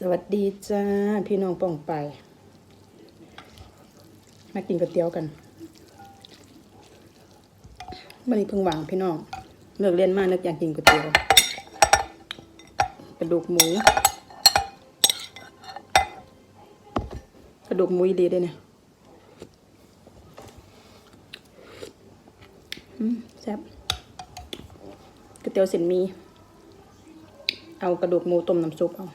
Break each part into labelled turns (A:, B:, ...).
A: สวัสดีจ้า พี่น้องป้องไป มากินก๋วยเตี๋ยวกันมันนี้เพิ่งวางพี่น้องเลิกเรียนมากนึกอยากกินก๋วยเตี๋ยวกระดูกหมู กระดูกหมูดีด้วยเนี่ยแซ่บก๋วยเตี๋ยวเส้นมี เอากระดูกหมูต้มน้ำซุปเอา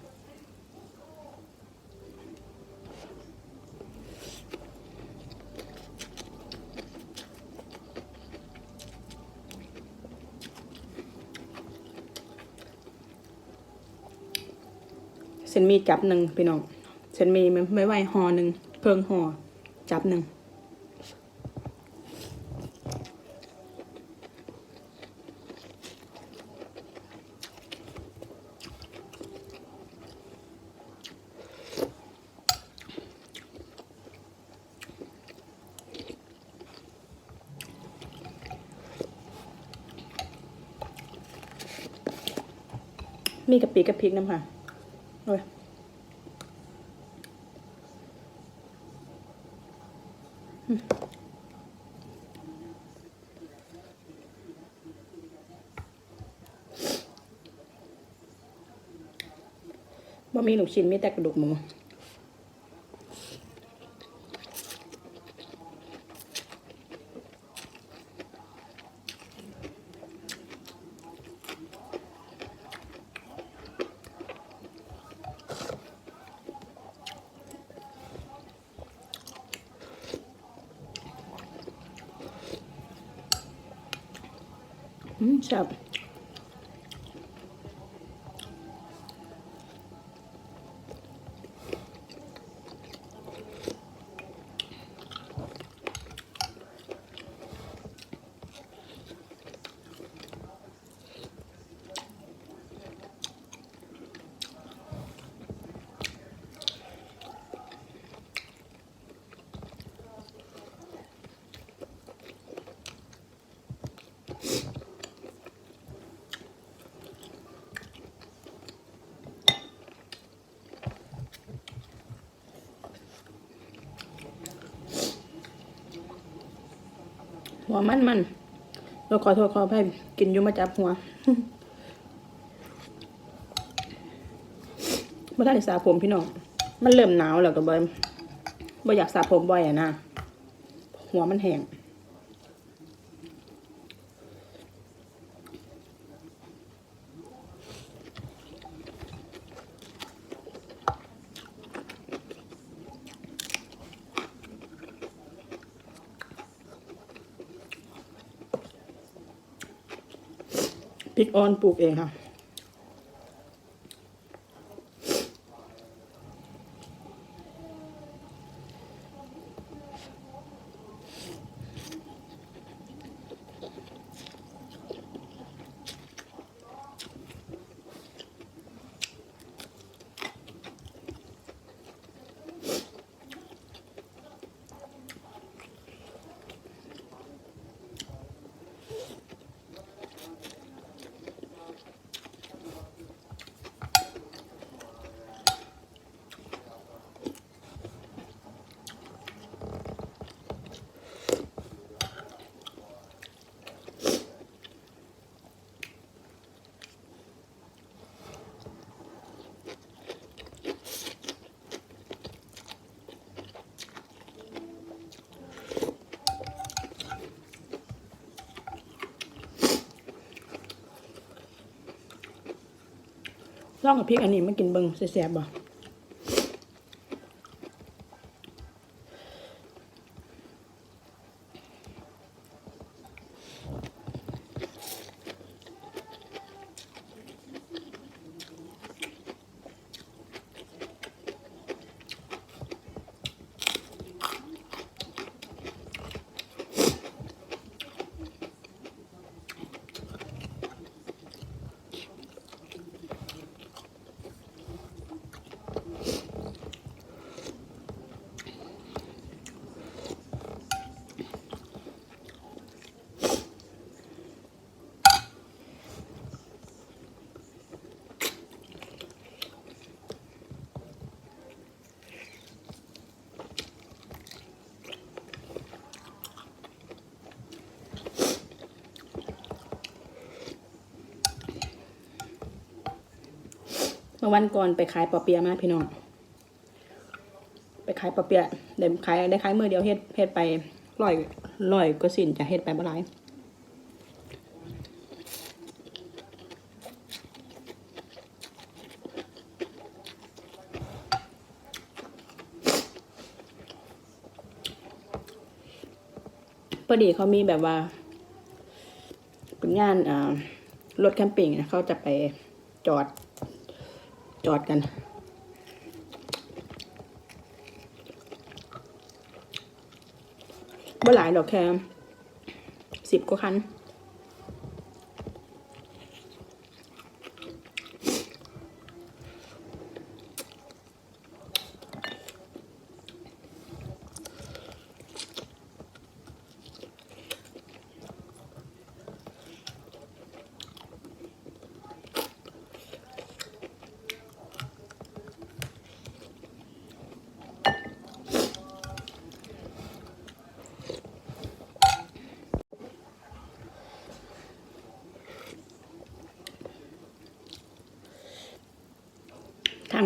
A: มีจับหนึ่งพี่น้องเส้นมีไม่ไหวห่อหนึ่งเพิ่งห่อจับหนึ่งมีกะปิกะพริกน้ำค่ะโอ้ยอืม บ่มีลูกชิ้นมีแต่กระดูกหมู อืมแหัวมันมันเราขอโทษขออภัยกินอยุ่มาจับหัวเมื่อได้สระผมพี่น้อง มันเริ่มหนาวแล้วก็บ่บ่อยากสระผมบ่อยอะนะ หัวมันแห้ง พริกออนปลูกเองค่ะ ลองกับพริกอันนี้มากินเบิงแซ่บๆบ่ เมื่อวันก่อนไปขายปอเปียมาพี่น้อง ไปขายปอเปียะได้ขายได้ขายมือเดียวเฮ็ดเฮ็ดไปร้อยร้อยก็สินจะเฮ็ดไปบ่หลายพอดีเขามีแบบว่า เป็นงานอ่ารถแคมปิ้งนะเขาจะไปจอด จอดกัน บ่หลายหรอกแค่สิบกว่าคัน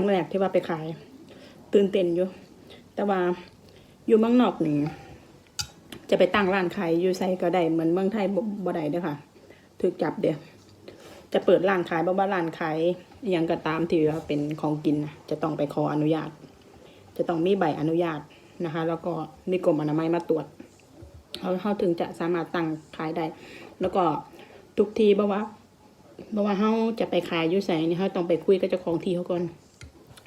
A: งแรกที่ว่าไปขาย ตื่นเต้นอยู่ แต่ว่าอยู่เมืองนอกนี่จะไปตั้งร้านขายอยู่ไซก็ได้เหมือนเมืองไทยบ่ได้เด้อค่ะถูกจับเดียวจะเปิดร้านขายบ่ว่าร้านขายอหยังก็ตามที่ว่าเป็นของกินจะต้องไปขออนุญาต จะต้องมีใบอนุญาตนะคะ แล้วก็มีกรมอนามัยมาตรวจเขาเขาถึงจะสามารถตั้งขายได้ แล้วก็ทุกทีบ่ว่าบ่ว่าเขาจะไปขายอยู่ไสนี่เขาต้องไปคุยกับเจ้าของที่เขาก่อน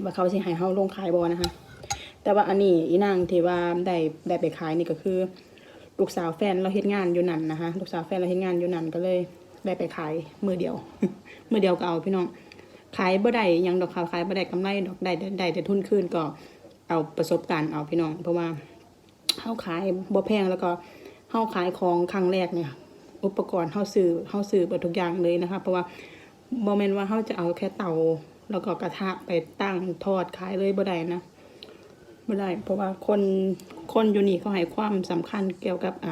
A: ว่าเขาสิให้เฮาลงขายบ่นะคะ แต่ว่าอันนี้อีนางที่ว่าได้ได้ไปขายนี่ก็คือ ลูกสาวแฟนเราเฮ็ดงานอยู่นั่นนะคะ ลูกสาวแฟนเราเฮ็ดงานอยู่นั่นก็เลยได้ไปขายมือเดียว มือเดียวก็เอาพี่น้องขายบ่ได้ยังดอกค่ะขายบ่ได้กำไรดอกได้ได้แต่ทุนคืนก็เอาประสบการณ์เอาพี่น้อง เพราะว่าเฮาขายบ่แพงแล้วก็เฮาขายของครั้งแรกเนี่ยอุปกรณ์เฮาซื้อเฮาซื้อเบิดทุกอย่างเลยนะคะ เพราะว่าบ่แม่นว่าเฮาจะเอาแค่เตา แล้วก็กระทะไปตั้งทอดขายเลยบ่ได้นะบ่ได้ เพราะว่าคนคนอยู่นี่เขาให้ความสำคัญเกี่ยวกับอ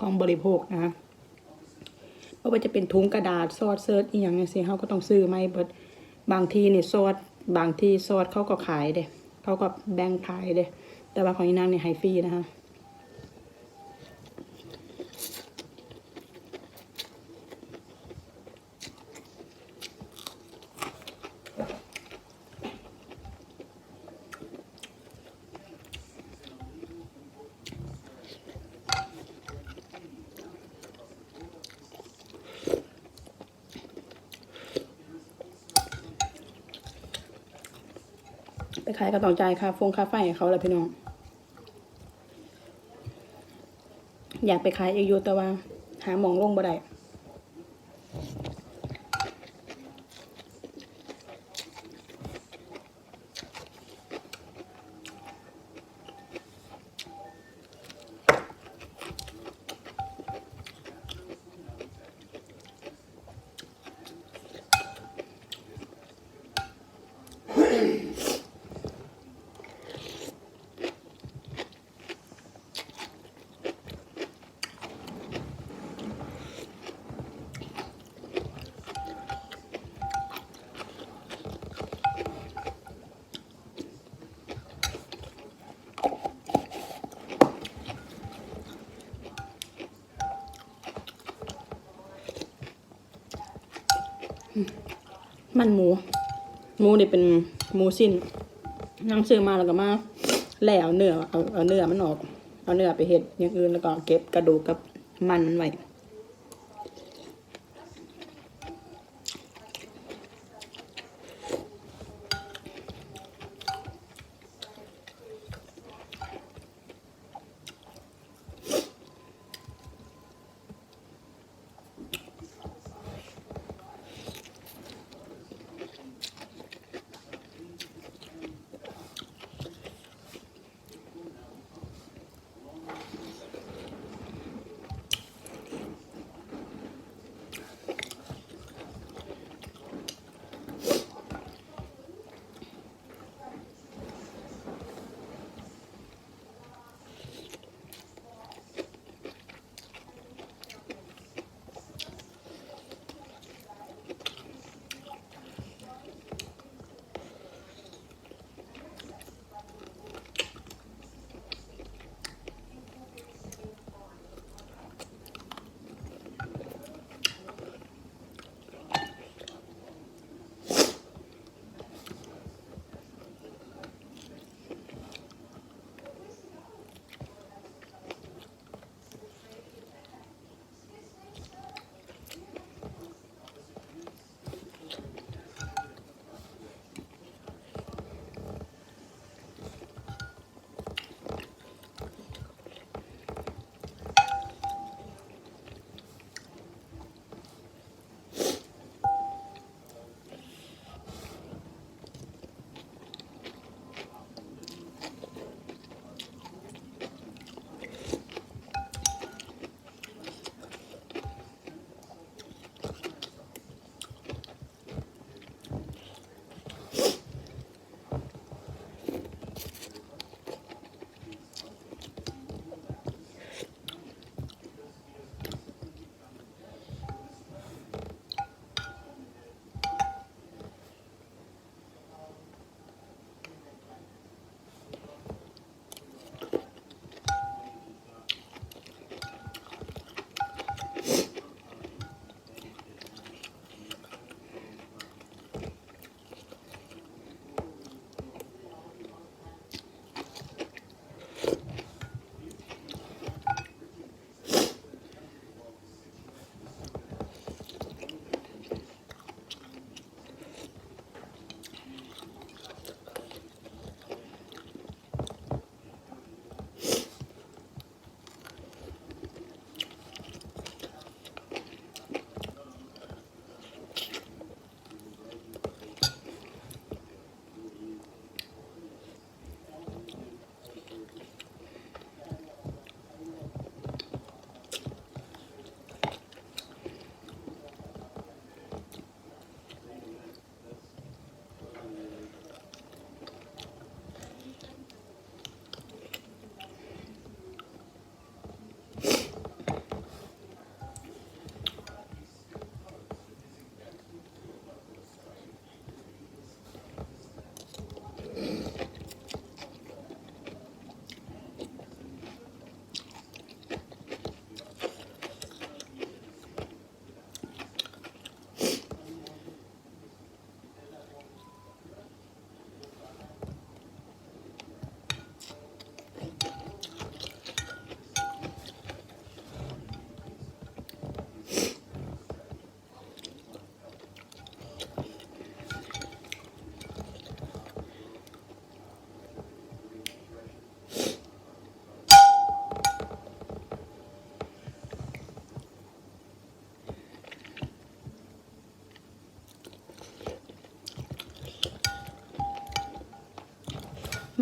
A: ของบริโภคนะคะเพราะว่าจะเป็นถุงกระดาษซอสเซิร์ชอีหยังจังซี่เฮาก็ต้องซื้อไม่เบิดบางทีเนี่ยซอสบางทีซอสเขาก็ขายเด้เขาก็แบ่งขายเด้แต่ว่าของอีนางนี่ยให้ฟรีนะคะ ขายก็ต้องจ่ายค่าฟงค่าไฟให้เขาแหละพี่น้อง อยากไปขายอีกอยู่แต่ว่า หาหมองลงบ่ได้ มันหมู หมูนี่เป็นหมูสิ้นนั่งซื้อมาแล้วก็มาแล่เอาเนื้อเอาเอาเนื้อมันออก เอาเนื้อไปเห็ดอย่างอื่นแล้วก็เก็บกระดูกกับมันมันไว้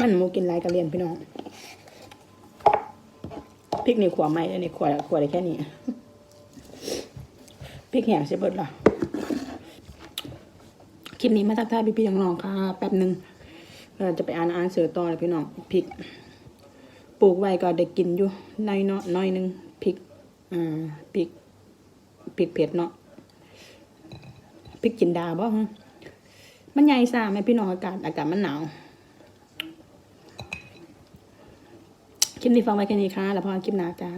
A: มันหมูกินไรกระเรียนพี่น้องพริกนี่ขวใหม่เลยนี่ขวดขวได้แค่นี้พริกแห้งเสียเบิดละคลิปนี้มาทักทายพี่ๆน้องๆค่ะแป๊บหนึ่งเราจะไปอ่านอ่านเสือต่อเลยพี่น้องพริกปลูกไว้ก็ได้กินอยู่น้อยเนาะน้อยหนึงพริกอ่าพริกพริกเผ็ดเนาะพริกจินดาบ่ฮะมันใหญ่ซ่าไหมพี่น้องอากาศอากาศมันหนาว คลิปนี้ฟังไว้แค่นี้ค่ะ แล้วพอกันคลิปหน้าจ้า